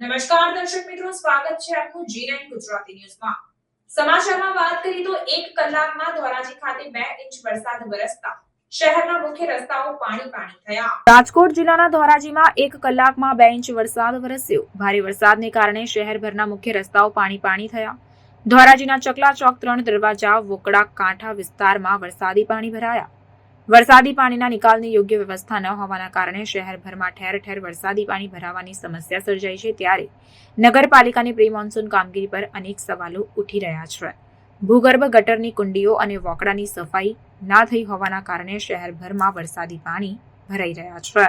નમસ્કાર દર્શક મિત્રો, સ્વાગત છે આપનું G9 ગુજરાતી ન્યૂઝમાં. સમાચારમાં વાત કરીએ તો એક કલાકમાં ધોરાજી ખાતે બે ઇંચ વરસાદ વરસતા. રાજકોટ જિલ્લાના ધોરાજીમાં એક કલાકમાં બે ઇંચ વરસાદ વરસ્યો. ભારે વરસાદને કારણે શહેરભરના મુખ્ય રસ્તાઓ પાણી પાણી થયા. ધોરાજીના ચકલા ચોક ત્રણ દરવાજા વોકડા કાંઠા વિસ્તારમાં વરસાદી પાણી ભરાયા. વરસાદી પાણીના નિકાલની યોગ્ય વ્યવસ્થા ન હોવાના કારણે શહેરભરમાં ઠેર ઠેર વરસાદી પાણી ભરાવાની સમસ્યા સર્જાઈ છે ત્યારે નગરપાલિકાની પ્રી મોન્સૂન કામગીરી પર અનેક સવાલો ઉઠી રહ્યા છે. ભૂગર્ભ ગટરની કુંડીઓ અને વોકડાની સફાઈ ના થઈ હોવાના કારણે શહેરભરમાં વરસાદી પાણી ભરાઈ રહ્યા છે.